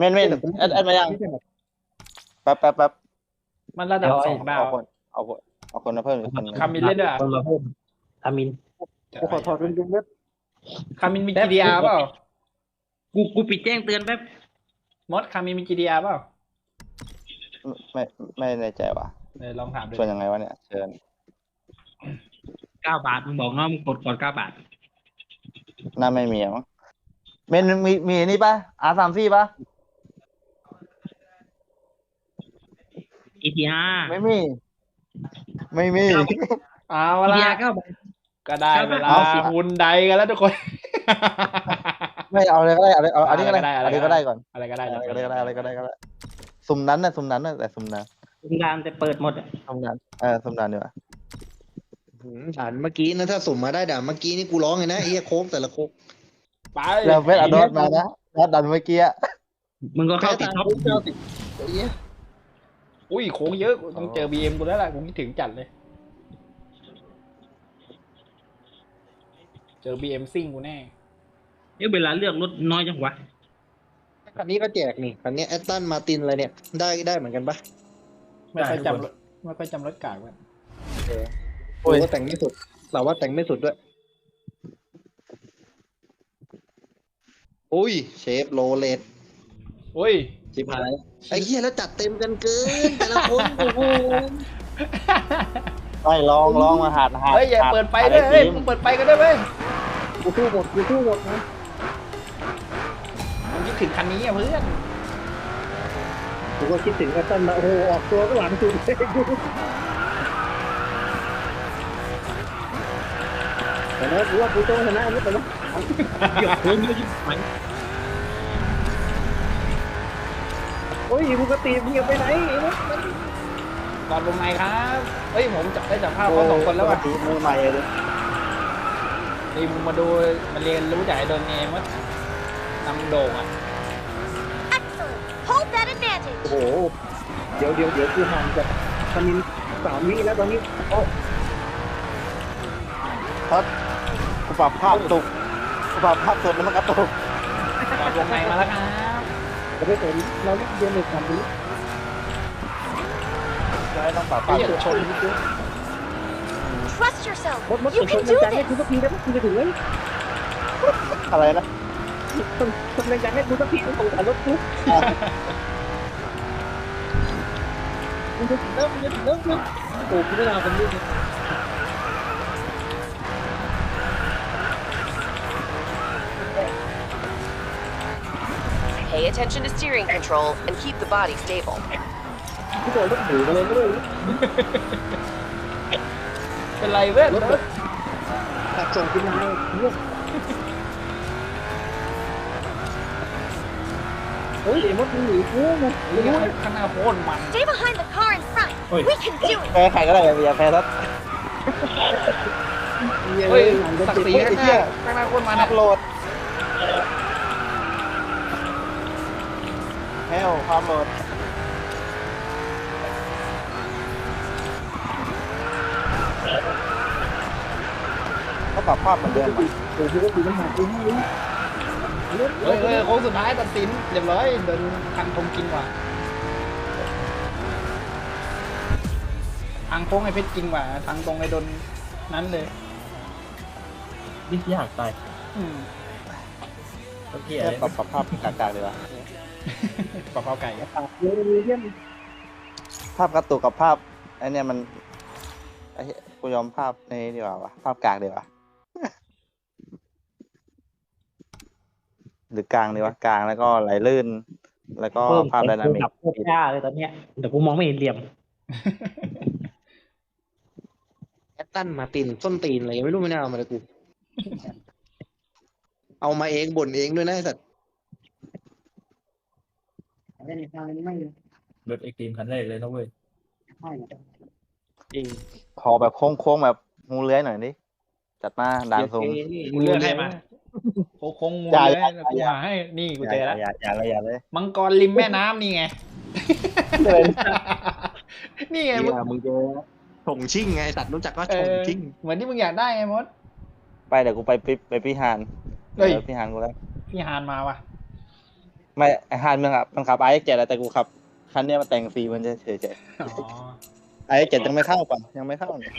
เม่นเม่นแอดแอดมายังแป๊บแป๊บแป๊บมันระดับสองดาว เอาคนเอาคนเอาคนมาเพิ่มอีกคนหนึ่งคามินเล่นด้วยเหรอคนมาเพิ่มคามินกูขอถอดเป็นดุงเว็บคามินมี GDR เปล่ากูกูปิดแจ้งเตือนแป๊บมดคามินมี GDR เปล่าไม่ไม่แน่ใจว่ะเดี๋ยวลองถามดูชวนยังไงวะเนี่ยเชิญเก้าบาทมึงบอกน้องมึงกดก่อนเก้าบาทน่าไม่มีอะมั้งเม่นมีมีนี่ปะอาสามสี่ปะ อีทีอาร์ไม่มี ไม่มี เอาอีละทีอาร์เก้าบาท ก็ได้เวลาเอาสิหุ่นใดกันแล้วทุกคน ไม่เอาเลยก็ได้เอาเลยเอาอันนี้ก็ได้อะไรก็ได้อันนี้ก็ได้ก่อนอะไรก็ได้อะไรก็ได้อะไรก็ได้อะไรก็ได้สุ่มนั้นนะสุ่มนั้นนะแต่สุ่มนั้นคุณดามแต่เปิดหมดอะสุ่มนั้นเออสุ่มนั้นดีกว่าหืมด่านเมื่อกี้นะถ้าสุ่มมาได้ด่านเมื่อกี้นี่กูร้องเลยนะไอ้เหี้ยโค้งแต่ละโค้งไปเราเวทอดอสมานะดอสดันเมื่อกี้อะมึงก็เข้าติดท็อป เก้าสิบไอ้เหี้ย อุ้ยโค้งเยอะต้องเจอ BM กูแล้วล่ะกูคิดถึงจัดเลย เจอ BM ซิ่งกูแน่เอ้ยเวลาเลือกรถน้อยจังวะคันนี้ก็แจกนี่คันนี้แอตตันมาตินอะไรเนี่ย ได้ได้เหมือนกันปะไม่ค่อยจำรถไม่ค่อยจำรถกากไว้โอ้ยแต่งไม่สุดเราว่าแต่งไม่สุดด้วยอุ้ย เชฟโรเลตโอ้ยชิบหาย ไอ้เหี้ยแล้วจัดเต็มกันเกินแต่ละคนโอ้โหไม่ลองลองมาหาดหาดเฮ้ยอย่าหเปิดไฟด้วยเฮ้ยมึงเปิดไฟกันด้วยเว้ยกูสู้หมดกูสู้หมดนะผมคิดถึงคันนี้อะเพื่อนกูก็คิดถึงแอตตันมาโอ้โหออกตัวก็หลังสุดเลยกูแต่นะกูว่ากูต้องชนะอันนี้ไปนะเดี๋ยวโค้งเยอะยิ่งไป โอ้ยปกติมึงอย่าไปไหนไอ้เนี่ยก่อนวงในครับเฮ้ยผมจับได้จับภาพเขาสองคนแล้วว่ะปกติมือใหม่เลยนี่มึงมาดูมาเรียนรู้จากไอ้โดนเองว่านำโด่งอะ Excellent. Hold that advantage. โอ้โห เดี๋ยวเดี๋ยวเดี๋ยวกูห่างจากคามินสามวิแล้วตอนนี้โอ้กูปรับภาพตกกูปรับภาพสดแล้วมันกระตุกก่อนวงในมาแล้วครับ จะไปเห็นเราเล่นเกมในคำนี้ไม่ต้องปรับภาเฮ้พยชน Trust yourself. มดมด You ส่ง can แรง do ใจให้ this. กูสักทีได้ไหมกูจะถึงแล้วอะไรนะส่งส่งแรงใจให้กูสักทีต้องส่งแต่รถกูมึงจะถึงแล้วมึงจะถึงแล้วมึงโอ้กูไม่น่าเป็นลูกเล Pay attention to steering control and keep the body stable. กูโดนรถหมูมาเลยไม่ได้เป็นไรเว้ยตัดส่งกูมาเนี่ยเฮ้ยไอ้มดมึงหนีกูไงไม่รู้นะข้างหน้าโคตรมัน Stay behind the car in front. Oi. We can do it. แพ้ใครก็ได้อย่าแพ้ทัดเฮ้ยหลังจะศักติดดิ์ศรีไอ้ข้างหเหี้น้ายข้างหน้าโคตรมันอัอะพโหลด เฮลความโหลดก็ปรับภาพเหมือนเดิมอะโอ้โหกูมันหากูให้รู้เฮ้ยเฮ้ยโค้งสุดท้ายตัดสินเรียบร้อยเดินคันคงกินว่ะทางโค้งไอ้เพชรจริงว่ะทางตรงไอ้ดนนั้นเลยดิสยากตายอืมโอเคแค่ปรับปรับภาพกลางๆดีกว่า ปลาเผาไก่ปากเยอะเลยเยี่ยมภาพกระตุกกับภาพไอเนี่ยมันไอ้เหี้ยกูยอมภาพในนี้ดีกว่าวะภาพกลางดีกว่า หรือกลางดีวะกลางแล้วก็ไหลลื่น แล้วก็ภาพไดนามิก ดับโคตรยากเลยตอนเนี้ยแต่กูมองไม่เห็นเหลี่ยมแอตตันมาตินส้นตีนอะไรไม่รู้ไม่น่าเอามาเลยกู เอามาเองบ่นเองด้วยนะไอ้สัตว์ รถเอ็กตีมคันแรกเลยนะเว้ยจริงขอแบบโค้งๆแบบงูเลื้อยหน่อยดิจัดมาด่านสูงมึงเลือกให้มาโค้งโค้งงูอย่าเลยอย่ากูอย่าหาให้นี่กูอย่าเจอแล้วอย่าอย่าเลยอย่าเลยมังกรริมแม่น้ำนี่ไงนี่ไงมึงเหี้ยมึงเจอชงชิ่งไงไอ้สัตว์รู้จักก็เอชงอชิ่งเหมือนที่มึงอยากได้ไงมดไปเดี๋ยวกูไปปิไปพี่ฮานเฮ้ยเดี๋ยวพี่ฮานกูแล้วพี่ฮานมาว่ะ ไม่ไอฮานมึงอะมันขับไอเจ็ดแต่กูขับคันเนี้ยมาแต่งฟรีมันจะเฉยอ๋อๆไอเจ็ดยังไม่เข้าก่อนยังไม่เข้าเนี่ย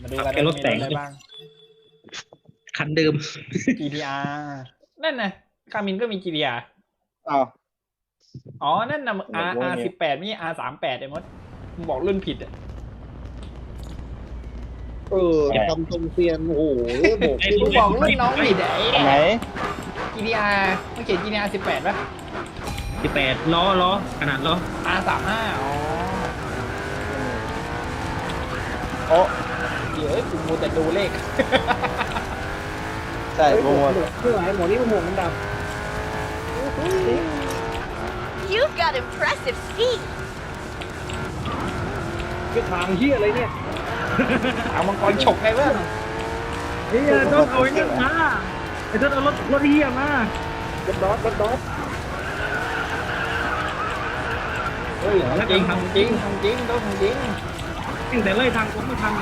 มาดูกันว่ามีอะไรบ้าง คันเดิม GTR นั่นนะคามินก็มี GTR อ้าว อ๋อ นั่นนะโอ้ R โห R สิบแปดไม่ใช่ R สามแปดไอ้มดมึงบอกรุ่นผิดอะ เออทำทรงเซียนโอ้โหโบกมึงบอกรุ่นน้องผิดอะไอ้อันไหน GTR มึงเขียน GTR สิบแปดป่ะ สิบแปดล้อล้อขนาดล้อ R สามห้าอ๋อโอ้เดี๋ยวกูมูแต่ดูเลข ใช่โมโมไม่ไหวหมอนี่มันหมวกมันด You've got impressive speed. ำคือทางเฮียอะไรเนี่ย เอามังกรฉกไงเพื่อนเฮียต้องเอาไอ้นั่นมา ไอ้ต้นเอารถรถเฮียมารถดอสรถดอสเฮ้ยทำจริงทำจริงทำจริงต้องทำจริงตั้งแต่ไล่ทางผมไม่ทัน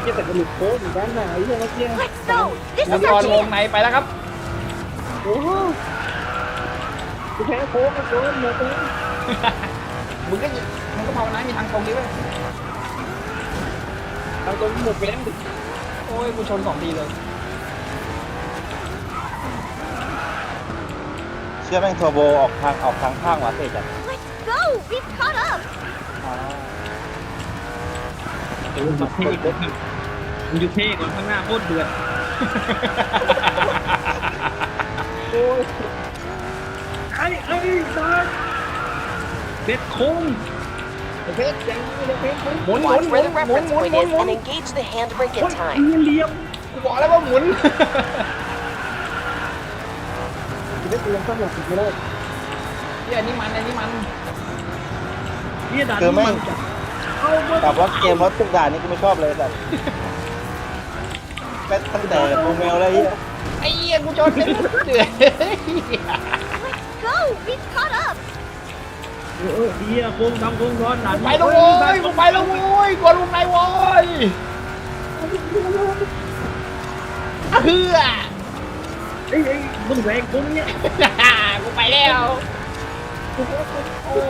เฮียแต่กระดูกโค้งเหมือนกันนะไอ้เฮียเมื่อกี้ Let's go. This มัง is ก our รวง chance. ในไปแล้วครับโอ้โหกูแพ้โค้งมาโค้งหมดเลยมึงก็ยิมึงก็ภาวนามีทางตรงนี้เว้ยทางตรงหมดไปแล้ว โอ้ยกูชนสองทีเลย เชื่อแม่งเทอร์โบออกทางออกทางข้างว่ะเท่จัด Let's go. We've caught up. โอ้ยมันเท่กว่ามันอยู่เท่กว่าข้างหน้าโคตรเดือด โอ้ยไอ้ไอ้สัสเด็ดโค้ง หมุนหมุน Watch หมุ where น the หมุน reference หมุน point หมุน is หมุน and engage the handbrake โอ้ in ย time. เลี้ยมเลี้ยมกูบอกแล้วว่าหมุนเพชรยังต้องหลับไม่ได้นี่อันนี้มันอันนี้มันเฮียด่านนี้แม่มังนเอาหมดกับรถเกมรถทุกด่านนี่กูไม่ชอบเลยแบบแม้ตั้งแต่โมเมลเลยเหี้ยไอ้เหี้ยกูชนเป็นเดือด Let's go. We've caught up. เออเออเฮียโค้งทำโค้งร้อนด่านไปแล้วโว้ยกูไปแล้วโว้ยกดลงในโว้ยเพื่อเอ้ยเอ้ยมึงแรงโค้งเนี่ยกูไปแล้วโอ้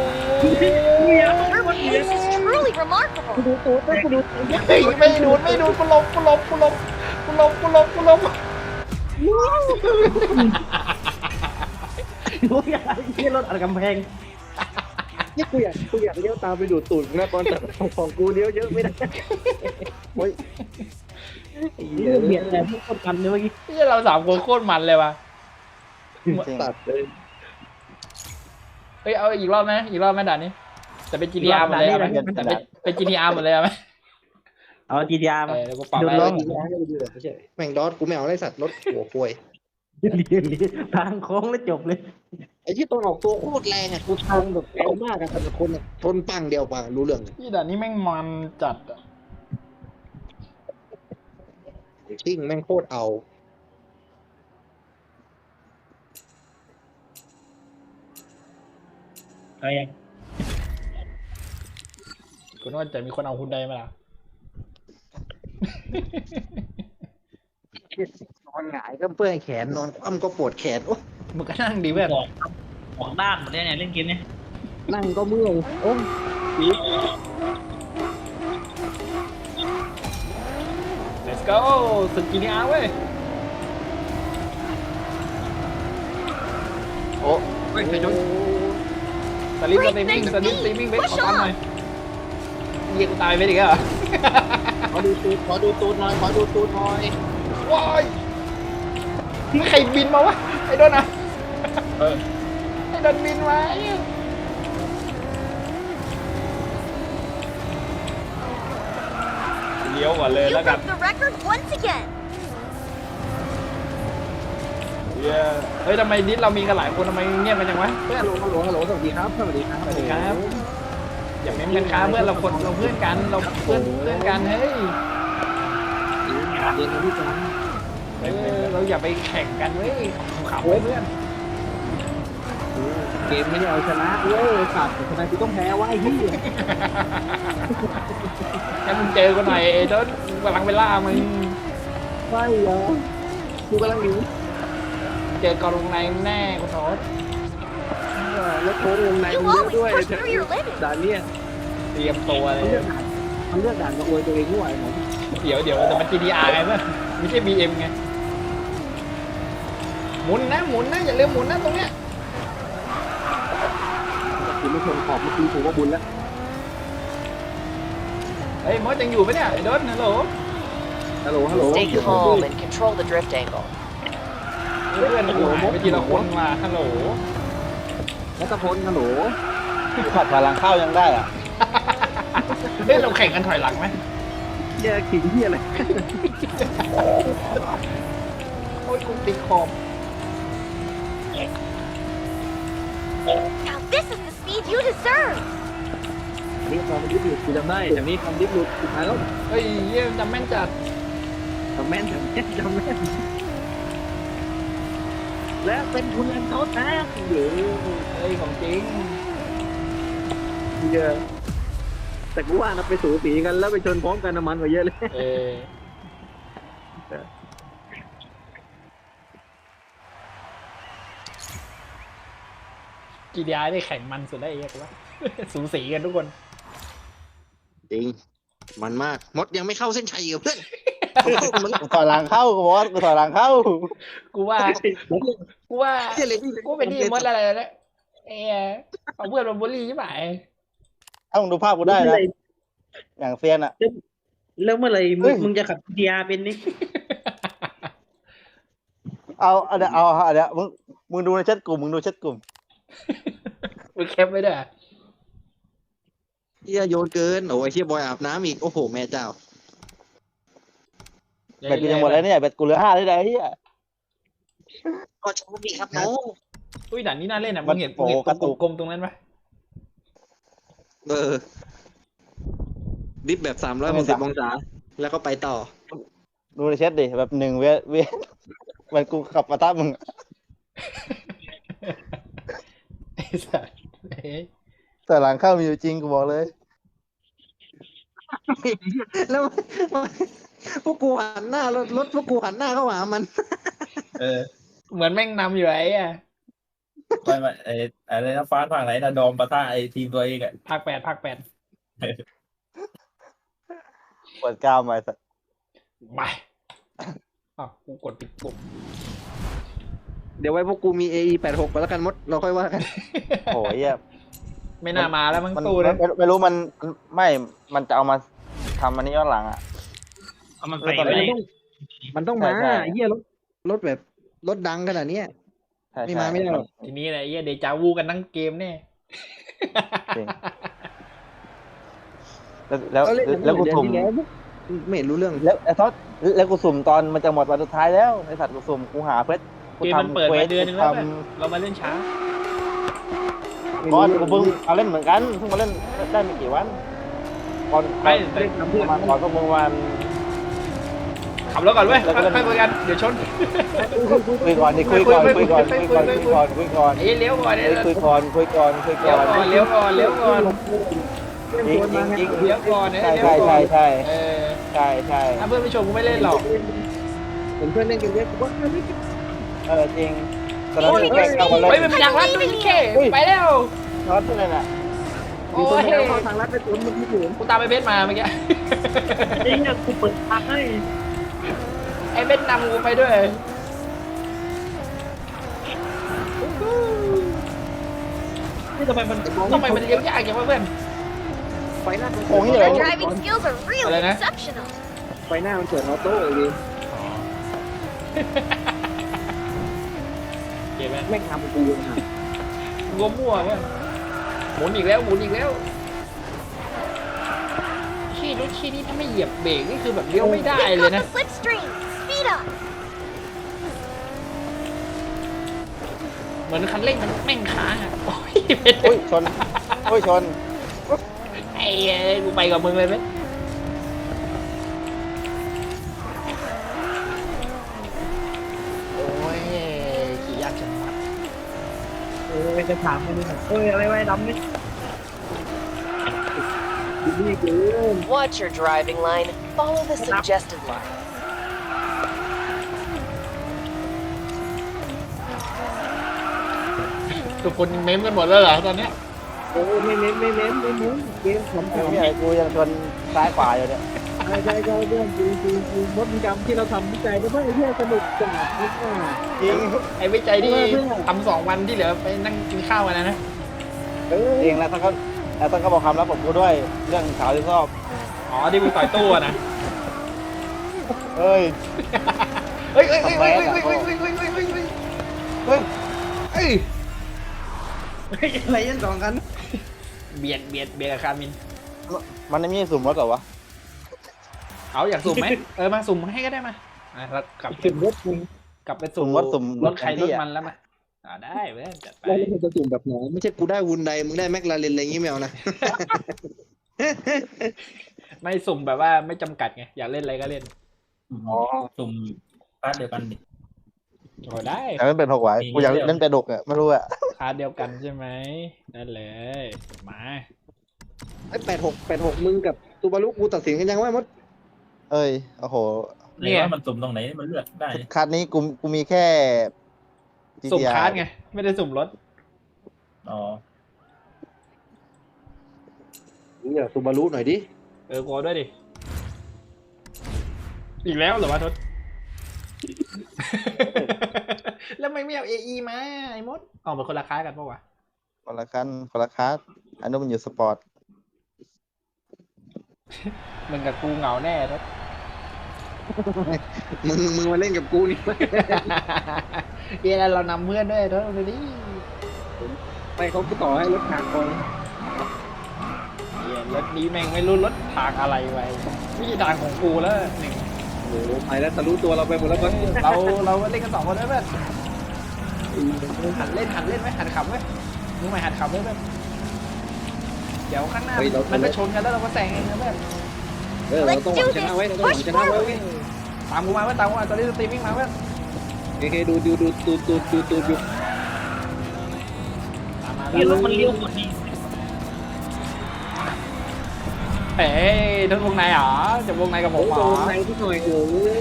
ยเฮีย Your pace is truly remarkable. กูดูตัวแต่กูดูเฮ้ยไม่ดูดไม่ดูดกูหลบกูหลบกูหลบกูหลบกูหลบกูหลบโอ้ยเฮียรถอะไรกำแพง นี่กูอยากกูอยากเลี้ยวตามไปดูดตูดนะตอนแต่ของกูเลี้ยวเยอะไม่ได้โอ้ยเฮียเบียดแต่พวกคนกันเนี่ยเมื่อกี้นี่เราสามคนโคตรมันเลยว่ะจริง ตัดเลยเฮ้ยเอาอีกรอบไหมอีกรอบไหมด่านนี้ แต่เป็น GTR หมดเลยเอาไหมแต่เป็นเป็น GTR หมดเลยเอาไหมเอา GTR เอมาอเดี๋ยวกูปรับดูไปร้องไม่ใช่แม่งดอสกูไม่เอาไรสัตว์รถหัวควย เรียนเรียนทางโค้งแล้วจบเลย ไอ้ที่ตอนออกตัวโคตรแรงอะกูทางแบบแรงมากอะแต่ละคนอะทนปังเดียวปังรู้เรื่องเลยพี่ด่านนี้แม่งมันจัดอะซิ่งแม่งโคตรเอาอะไรยังคุณว่าจะมีคนเอาคุณได้ไหมล่ะ นอนหงายก็เปื่อยแขนนอนคว่ำก็ปวดแขนโอ้มึงก็นั่งดีเพื่อนออกออกด้านหมดเลยเนี่ยเล่นเกมเนี่ยนั่งก็เมื่อยโอ้ Let's go สุด GTR เว้ยโอ้เฮ้ยจะชนสลิปสตรีมมิ่งสลิปสตรีมมิ่งเว้ยขอตันหน่อยเยี่ยกูตายไปดิแกเหรอขอดูตูดขอดูตูดหน่อยขอดูตูดหน่อยว้าย นี่ใครบินมาวะ ไอ้โดนอะไอ้โดนบินมาไอ้เหี้ยเลี้ยวก่อนเลย You แล้วกัน broke the record once again. เหี้ยเฮ้ยทำไมดิสเรามีกันหลายคนทำไมเงียบกันจังวะ เพื่อนฮัลโหลฮัลโหลฮัลโหลสวัสดีครับ สวัสดีครับ สวัสดีครับ อย่าเม้มกันครับเพื่อนเราคนเราเพื่อนกันเราเพื่อนเพื่อนกันเฮ้ยเรียนกันที่จัง เออเราอย่าไปแข่งกันเว้ยขำๆเว้ยเพื่อนเกมไม่ได้เอาชนะเว้ยสัตว์ชนะกูต้องแพ้วะไอ้ที่งั้นมึงเจอกันหน่อยไอ้โดนกำลังไปล่ามึงใช่เหรอกูกำลังหนีเจอกองลงในแน่คุณโน้ตเออแล้วโค้งวงใน You มันเยอะ always ด้วย push through your limit. ด่านเนี้ยเตรียมตัวเลมันเลืยอกด่านมันเลือกด่านมาอวยตัวเองด้วยไอ้หมอเดี๋ยวเดี๋ยวแต่มัน GDR ไงเพื่อนไม่ใช่ BM ไง หมุนนะหมุนนะอย่าลืมหมุนนะตรงเนี้ยคุณไม่ชนขอบเมื่อกี้ผมว่าบุญแล้วเฮ้ยมดยังอยู่ปะเนี่ยไอ้ดอนฮัลโหลฮัลโหลฮัลโหล Stay calm and control the drift angle. เพื่อนกูหายไปทีละคนมาฮัลโหลนัทพลฮัลโหลกูขับพลังเข้ายังได้อะเฮ้ยเราแข่งกันถอยหลังไหมแย่ขิงที่อะไรโอ้ยกูติดขอบ Now this is the speed you deserve. อันนี้ความดิบหลุดกูจำได้แต่นี้ความดิบหลุดสุดท้ายแล้วเฮ้ยเยี่ยมจำแม่นจัดจำแม่นจำแม่นจำแม่นและเป็นคุณแอนเขาแท้เดี๋ยวเฮ้ยของจริงเยอะแต่กูว่านะไปสูสีกันแล้วไปชนพร้อมกันน้ำมันกว่าเยอะเลย เออ กีดีอาได้แข่งมันสุดได้เอกว่าสูสีกันทุกคน จริง มันมาก มดยังไม่เข้าเส้นชัยกับเพื่อนกูถอยหลังเข้ากูบอกว่ากูถอยหลังเข้า กูว่า กูว่าเจ๊เลยพี่กูเป็นที่มดอะไรนะเออเอาเพื่อนมาบูลลี่ใช่ไหมถ้ามึงดูภาพกูได้นะอย่างเซียนอะแล้วเมื่อไหร่เฮ้มึงยมึงจะขับทีอาเป็นนี่เอาเอาเดี๋ยวเอาเอาเดี๋ยวมึงมึงดูในแชทกลุ่มมึงดูแชทกลุ่ม มึงแคปไว้ด้วยเฮียโยนเกินโอ้ยเฮียบอยอาบน้ำอีก โอ้โห แม่เจ้าแบตกูจะหมดแล้วเนี่ยแบตกูเหลือห้าได้ไงเฮียก็โชคดีครับน้องอุ้ยด่านนี้น่าเล่นอะมัมึนงเห็นโอ้มึงเห็นกระตุกกลมๆตรงนั้นปะเออดิฟแบบสามร้อยหกสิบองศาแล้วก็ไปต่อ ดูในแชทดิแบบหนึ่งเวเวมันกูขับมาตั้มึงอะไอ้ สัสเอ้ยแต่หลังเข้ามีอยู่จริงกูบอกเลยแล้วพวกกูหันหน้ารถรถพวกกูหันหน้าเข้าหามัน เออ เหมือนแม่งนำอยู่ไอ้อะไม่ไม่ไอ้อะไรนะฟ้าทางไหนนะดอมปะท่าไอ้ทีมตัวเองอะภาคแปดภาคแปดปวดกล้ามไปสัตว์ไปอ้าวกูกดปิดปุ่ม เดี๋ยวไว้พวกกูมี AE แปดหกไปแล้วกันมด เราค่อยว่ากัน โอ้ยเหี้ยไม่น่ามาแล้วมั้งมันตู้ไม่เลยไม่ไม่รู้มันมันไม่มันจะเอามาทำอันนี้ย้อนหลังอะ เอามันเอใส่อตอนไว้นี้มันต้องใช่มาใช่ ไอ้เฮียรถรถแบบรถดังขนาดเนี้ย ใช่ไม่ใช่มาไม่ได้หรอก ทีนี้แหละไอ้เหี้ยเดจาวูกันทั้งเกมแน่จริง แล้วแล้วเขาเล่นแล้วกูเดือนสุ่มที่แล้วไม่เห็นรู้เรื่องแล้วไอ้ทอดแล้วกูสุ่มตอนมันจะหมดวันสุดท้ายแล้วไอ้สัตว์กูสุ่มกูหาเพชรกู เกมมันทำเปิดควมาสเดือนนึงแล้วทเว้ยเรามาเล่นช้าำก่อนกูเพิ่งมาเล่นเหมือนกันเพิ่งมาเล่นได้ไม่กี่วันก่อนไปก่อนประมาณก่อนก็ประมาณขับรถก่อนเว้ยแล้วก็ค่อยๆคุยกันเดี๋ยวชนคุยก่อนดิคุยก่อนคุยก่อนคุยก่อนคุยก่อนคุยก่อนไอ้เลี้ยวก่อนไอ้เอ้ยคุยก่อนคุยก่อนคุยเลี้ก่ยวอนก่อนเลี้ยวก่อนเลี้ยวก่อนจริงจริงจริงเลี้ยวก่อนใช่เลี้ยวใช่ก่อใช่นใช่เออใช่ใช่ถ้าเพื่อนไม่ชมกูไม่เล่นหรอกเห็นเพื่อนเล่นกันเยอะกูว่า เออจริงตอนนั้นแข่งเข้ามาเล่เฮ้ยนมันเป็นทางลัดด้วยเคอุ้ยไปแล้วน็อตเลยน่ะโอ้มีคนยมาแล้วเข้าทางลัดไปตัวมึงที่อยู่กูตามไอ้เบสมาเมื่อกี้ไอ้เนี่ยกูเปิดทางให้ไอ้เบสนำกูไปด้วยนี่ทำไมมันทำไมมันเลี้ยวยากอย่างวะเพื่อน ไฟหน้ามันโอ้ย Your driving skills are really อะไรนะ exceptional. ไฟหน้ามันเปิดออโต้เลย เกมแม่งแม่งทำกูนะงมมั่วเพื่อนหมุนอีกแล้วหมุนอีกแล้วขี้รถขี้นี่ถ้าไม่เหยียบเบรกนี่คือแบบเลี้ยวไม่ได้ We've เลย got นะ the slipstream. Speed up. เหมือนคันเร่งมันแม่งค้างอะโอ้ยเบสโอ้ยชนโอ้ยชนไอ้เอ้ยกูไปกับมึงเลยเบส จะถามคนนี้เอ้ยอะไรไว้ดำนี่ดีเกิน Watch your driving line. Follow the suggested line. ทุกคนเม้มกันหมดแล้วเหรอตอนนี้โอ้ไม่เม้มไม่เม้มไม่เม้มเกมผมแถวใหญ่กูยังชนซ้ายขวาอยู่เนี่ย ใช่ใช่ใช่เรื่องจริงจริงจริงมดกรรมที่เราทำวิจัยก็ไม่เที่ยสนุกจังนี่ว่า จริงไอ้วิจัยที่เพื่อน ทำสองวันที่เหลือไปนั่งกินข้าวกันนะนะเออจริงแล้วต้องก็แล้วต้องก็บอกคำรับผมกูด้วยเรื่องขาวที่ชอบอ๋อที่มึงต่อยตู้อะนะเฮ้ยเฮ้ยเฮ้ยเฮ้ยเฮ้ยเฮ้ยเฮ้ยเฮ้ยเฮ้ยเฮ้ยเฮ้ยเฮ้ยเฮ้ยเฮ้ยอะไรยังสองกันเบียดเบียดเบียดกับคามินมันไม่มีสุ่มรถเหรอวะ เอาอยากสุ่มไหมเออมาสุ่มให้ก็ได้มาอะเรากลับถึงรถมึงกลับไปสุ่สุ่มมรถสุ่มรถใครรถมันแล้วมาอ่าได้เว้ยจัดไปแล้วเราจะสุ่มแบบไหนไม่ใช่กูได้วุนใดมึงได้แม็กลาเรนอะไรอย่างงี้ไม่เอานะไม่สุ่มแบบว่าไม่จำกัดไงอยากเล่นอะไรก็เล่นอ๋อสุ่มพาร์ทเดียวกันดิโอ้ได้อยากเล่นเป็นหกไหวมีกูอยากเรื่องเล่นเป็นดกอะไม่รู้อะคาเดียวกันใช่ไหมได้เลยมาไอ้แปดหกแปดหกมึงกับตูบารุกูตัดสินกันยังว่ามด เอ้ยโอ้โหไหนว่ามันสุ่มตรงไหนมันเลือกได้ คันนี้กูกูมีแค่สุ่ม GTR คาร์ดไง ไม่ได้สุ่มรถ อ๋อมึงอยากตูบารุหน่อยดิ เออกูเอาด้วยดิ อีกแล้วเหรอวะทศ แล้วไม่ไม่เอาเอไอมาไอ้มดออกมาคนละคล้ายกันปะวะ คนละคันคนละคัสอันนู้นมันอยู่สปอร์ต มึงกับกูเหงาแน่ทศมึงมึงมาเล่นกับกูนี่เดี๋ยวเรานำเพื่อนด้วยทศดูดิไปเขาก็ต่อให้รถทางก่อนเหี้ยรถนี้แม่งไม่รู้รถทางอะไรไว้ไม่ใช่ทางของกูแล้วหนึ่งโอ้โหไปแล้วทะลุตัวเราไปหมดแล้วก็เราเราเล่นกันสองคนได้ไหมหัดเล่นหัดเล่นไหมหัดขับไหมมึงไม่หัดขับไหม เพื่อนเดี๋ยวข้างหน้ามันก็ชนกันแล้วเราก็แซงเองนะเพื่อนเออเราต้องหวังชนะไว้เราต้องหวังชนะไว้เว้ยตามกูมาเพื่อนตามกูมาตอนนี้สตรีมมิ่งมาเพื่อนโอเคดูดูดูดูดูดูดูดูตามมาเลี้ยวมันเลี้ยวหมดดีเอ้ยทั้งวงในเหรอจะวงในกับผโอ้มโหเหรอในที่หน่อยโอ้ย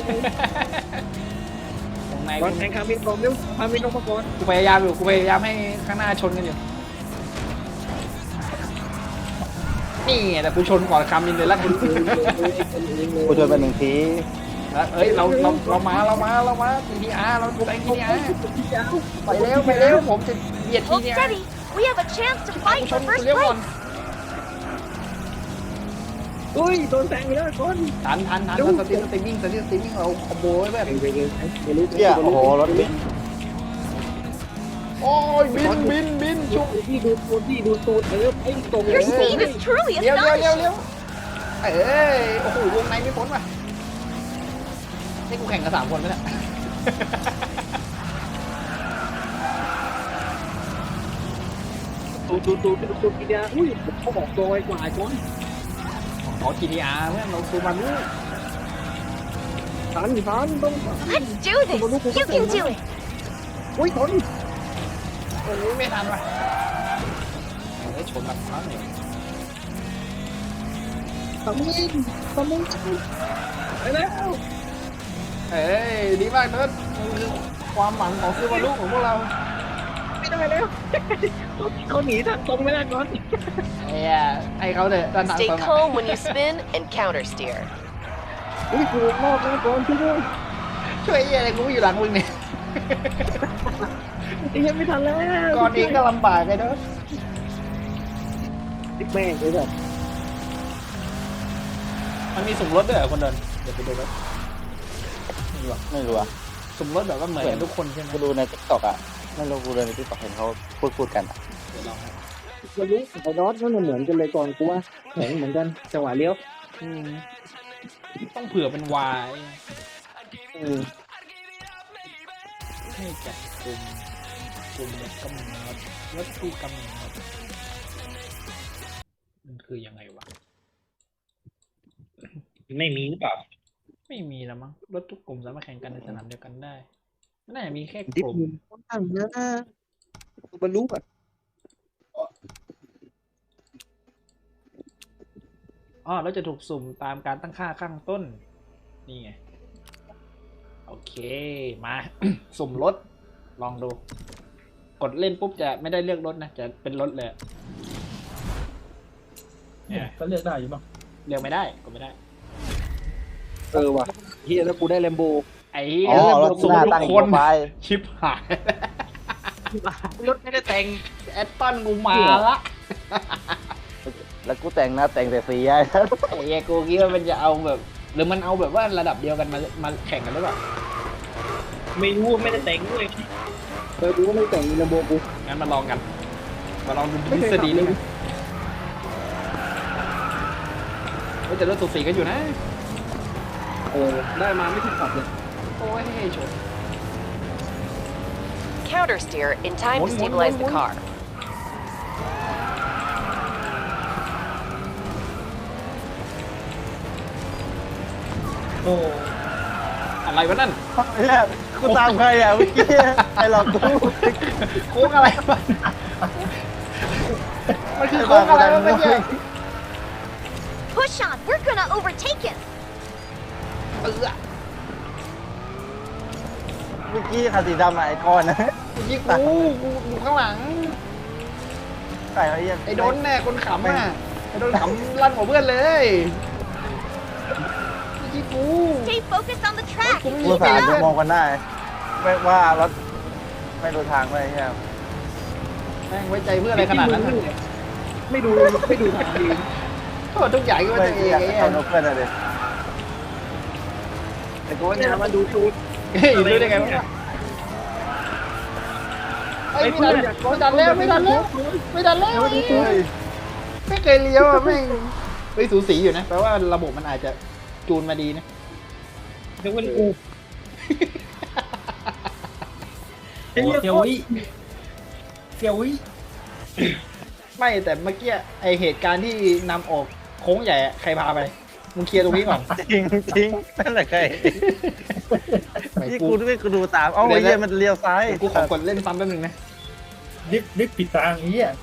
วงในก่อนแข่งคามินกองเร็วคามินต้องมาก่อนกูพยายามอยู่กูพยายามให้ข้างหน้าชนกันอยู่ นี่ไงแต่กูชนก่อนคำมินเลยละกันกูชวนไปหนึ่งทีเอ้ยเราเราเรามาเรามาเรามาทีดีอาร์เราแซงทีดีอาร์ไปเร็วไปเร็วผมจะเบียดที Hold ดีอาร์ steady. We have a chance to กู fight ช for น first เลี้ยวก่อน place. อุ้ยโดนแซงไปแล้วก่อนทันทันทันสตรีมสตรีมมิ่งสตรีมสตรีมมิ่งเราคอมโบไว้แบบไปเลยไปเลยเที่ยโอ้โหรถบิน โอ้ยบินบินบินชุบที่ดูตูดที่ดูตูดเออไอ้ตรง Your speed is truly เลี้ยวเลี้ยวเลี้ยว astonishing. เลี้ยวเอ้ยโอ้โหวงในไม่พ้นว่ะนี่กูแข่งกับสามคนไหมเนี่ย ตูดตูดตูดตูดตูดทีเดียวอุ้ยเขาบอกโดยกว่าก่อนขอทีดีอาร์เพื่อนเราซูมันรู้ทันทันต้อง Let's do this. You can do it. อุ้ยทน โอ้ยไม่ทันว่ะเฮ้ยชนแบบนั้นเลยทำยิงทำยิงไปแล้วเอ้ยดีมากเนิร์ดมันคือความหวังของซูมารุของพวกเราไม่ได้แล้วเขาหนีทางตรงไม่ได้ก่อนไอ้ยให้เขาเถอะด้านทาง Stay ตรงอะ calm when you spin and counter steer. อุ้ยกูรอบแล้วก่อนช่วยด้วยช่วยไอ้เหี้ยอะไรกูอยู่หลังมึงเนี่ย ไอ้ยังไม่ทันแล้วก่อนเองก็ลำบากไอ้เนิร์ดแม่งเลยแบบมันมีสุ่มรถด้วยเหรอคนเดินเดี๋ยวไปดูรถไม่รู้อะไม่รู้อะสุ่มรถแบบว่าเหมือนกันทุกคนใช่ไหมกูดูในทิกตอกอะไม่รู้กูดูในทิกตอกเห็นเขาพูดพูดกันอะเดี๋ยวลองนะเรารู้ไอ้รถนั่นเหมือนกันเลยก่อนกูว่าแข็งเหมือนกันจังหวะเลี้ยวอืมต้องเผื่อเป็นวายเออให้จัดกลุ่ม กลุ่มกำเนิดวัตถุกำเนิดมันคือยังไงวะ ไม่มีหรือเปล่าไม่มีแล้วมั้งรถทุกกลุ่มสามารถแข่งกันในสนามเดียวกันได้มันน่าจะมีแค่กดิบลุ่มมือต้องตั้งนะบรรลุอะอ๋อแล้วจะถูกสุ่มตามการตั้งค่าข้างต้น นี่ไง โอเค มา สุ่มรถ ลองดู กดเล่นปุ๊บจะไม่ได้เลือกรถนะจะเป็นรถเลยเนี่ยก็เลือกได้อยู่ป่ะเลือกไม่ได้กดไม่ได้ เออว่ะเฮียแล้วกูได้แลมโบไอ้เหี้ยอ๋อรถสูหงน้าทุตั้งกอีคกนไปชิปหายรถไม่ได้แต่งแอตตันกูมาละแล้วกูแต่งหน้าแต่งแต่สีไอ้ไอ้เหี้ยกูคิดว่ามันจะเอาแบบหรือมันเอาแบบว่าระดับเดียวกันมามาแข่งกันหรือเปล่าไม่รู้ไม่ได้แต่งด้วย เออกูก็ไม่แต่งแลมโบกูงั้นมาลองกัน มาลองดูไม่ทฤเคยษฎีขับเลนี่ยกันเฮ้ยแต่รถสูสีกันอยู่นะ เออ ได้มาไม่เคยขับเลย โอ้ยชน Counter steer in time to One, one, stabilize one, the one. car. โอ้ อะไรวะนั่นเนี่ยกูตามใครอะเมื่อกี้ไอ้หลอกกูโค้งอะไรวะมันคือโค้งอะไรวะเมื่อกี้ Push on. We're gonna overtake him. เออเมื่อกี้คันสีดำอะไอ้ก้อนนะเมื่อกี้กูกูอยู่ข้างหลัง ใส่ไอ้เหี้ยไอ้โดนแน่คนขำอะไอ้โดนขำลั่นหัวเพื่อนเลย เมื่อกี้กู Stay focused on the track. กูไม่กูมีสาเพื่รอนดูมองกันได้ ไม่ว่ารถไม่รู้ทางไปใช่ไหมแม่งไว้ใจเพื่อนอะไรขนาดนั้นน่ะไม่ดูไม่ดูทางดีโทษทุกอย่างก็ไม่ว่าตัวเองอยากไอ้ให้เหี้ยเขาโนเพื่อนอะไรแต่กูเนี่ยมาดูชูดเฮ้ยรู้ได้ไงวะไอ้ยไม่ดันไม่ดันแล้วไม่ดันแล้วไม่ดันแล้วเฮ้ยไม่เคยเลี้ยวอะแม่งเฮ้ยสูสีอยู่นะแปลว่าระบบมันอาจจะ จูนมาดีนะยกเว้นกูโหเซียววิเซียววิไม่แต่เมื่อกี้ไอเหตุการณ์ที่นำออกโค้งใหญ่อะใครพาไปมึงเคลียร์ตรงนี้ก่อนจริงจริงนั่นแหละใครไม่นี่กูกูด้วยกูดูตามเอ้าเดี๋ไอ้ยวนะเหี้ยมันเลี้ยวซ้ายกูขอกดเล่นซ้ำแป๊บนึงนะดิฟดิฟผิดทางนี้อะ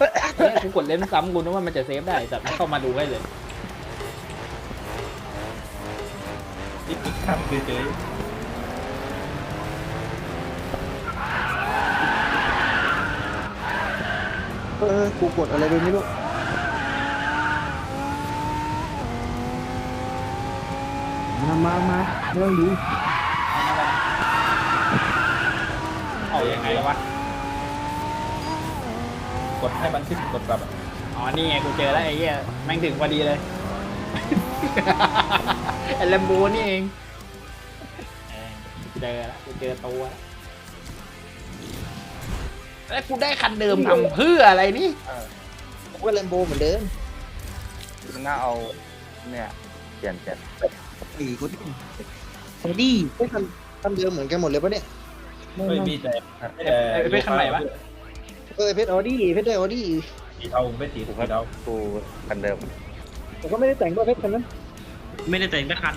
เนี่ยกูกดเล่นซ้ำกูนึกว่ามันจะเซฟได้แต่ไม่เข้ามาดูให้เลยดิฟผิดข้ามเฉยเออกูกดอะไรไปไม่รู้มามามาเรื่องดูเอายังไงวะ กดให้มันขึ้นกดกลับอะอ๋อ นี่ไงกูเจอแล้วไอ้เหี้ยแม่งถึงพอดีเลย ไอ้แลมโบนี่เองเออกูเจอแล้วกูเจอตัวแล้วแล้วกูได้คันเดิมทำเพื่ออะไรนี่กูก็แลมโบเหมือนเดิมมันน่าเอาเนี่ยเปลี่ยนเปลี่ยนไอ้กูไอ้ดีไม่ทำทำเดิมเหมือนกันหมดเลยปะเนี่ยไม่มีแต่ไอ้ไอ้เพชรคันไหนวะ เออเพชรออดี้เพชรได้ออดี้สีเทาไม่สีสีเทากูคันเดิมแต่ก็ไม่ได้แต่งด้วยเพชรคันนั้นไม่ได้แต่งสักคัน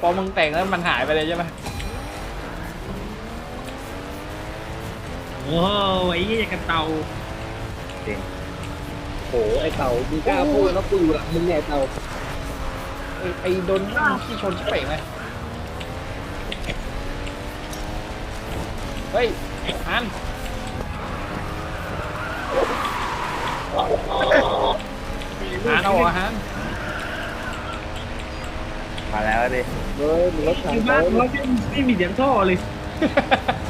พอมึงแต่งแล้วมันหายไปเลยใช่ไหมโอ้ไอ้ยี่กันเตาโอ้ไอเต่ามีกล้าพูดแล้วกูอยู่หลังมึงเนี่ยเต่าไอ้ไอ้โดนที่ชนชิบเป่งเลย เฮ้ยฮันฮันเอาเหรอฮันมาแล้วดิเออมึงรถถัองยู่บ้านเขาเราไม่มีเสียงท่อเลย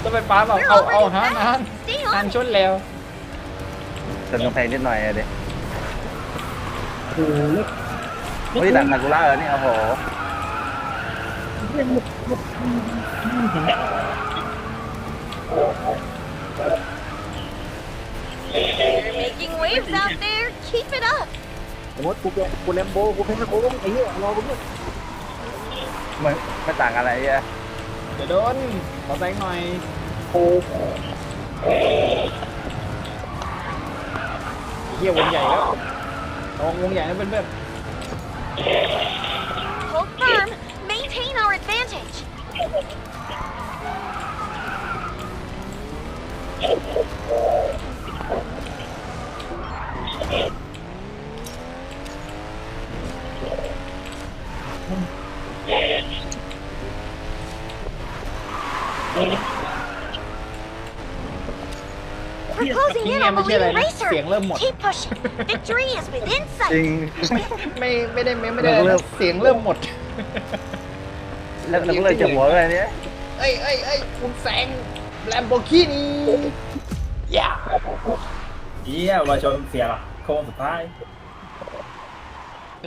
จะไปป้าบอก We're เอาเอา already ฮันฮัน fast. Stay ฮัน on. ชนแล้วจนกำแพงนิดหน่อยอะดิโอ้โหแล้วเฮ้ยหลังคากูล่าแล้วนี่โอ้โห You're making waves out there. Keep it up. สมมติกูเป็นกูแลมโบกูเพชรโค้งไอ้เหี้ยรอกูเนี่ยไม่ไม่ต่างอะไรอะเดี๋ยวโดนขอแซงหน่อยโอ้เฮียวงใหญ่แล้วลองวงใหญ่นะเพื่อน Hold We're closing นี่ in ไง on the ไม่ใช่อะไร leading นะ racer. เสียงเริ่มหมด Keep pushing. Victory is within จริ sight. ง ไม่ไม่ได้ไม่ได้อะไรนะเสียงเริ่มหมด แล้วแล้วก็เลยจะหัวอะไรเนี้ยเอ้ยเอ้ยเอ้ยคุณแสง แลมโบกินี่ย่าเยี่ยมาชนเสียหลักโค้งสุดท้าย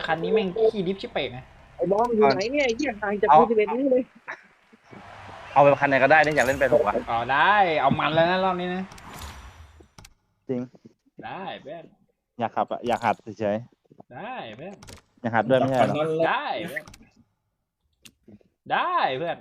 คันนี้แม่งขี่ดิฟชิบเป่งนะไอ้บอมอยู่ไหนเนี่ยไอ้เหี้ยห่างจากคูสิบเอ็ดนี่เลยเอาไปคันไหนก็ได้เนี่ยอยากเล่นไปถูกอะอ๋อได้ เอามันแล้วนะรอบนี้นะ จริง ได้เพื่อนอยากขับอะอยากหัดเฉยได้เพื่อนๆอยากหัดด้วยไม่ใช่เหรอนั้นเลยได้เพื่อนได้เพื่อน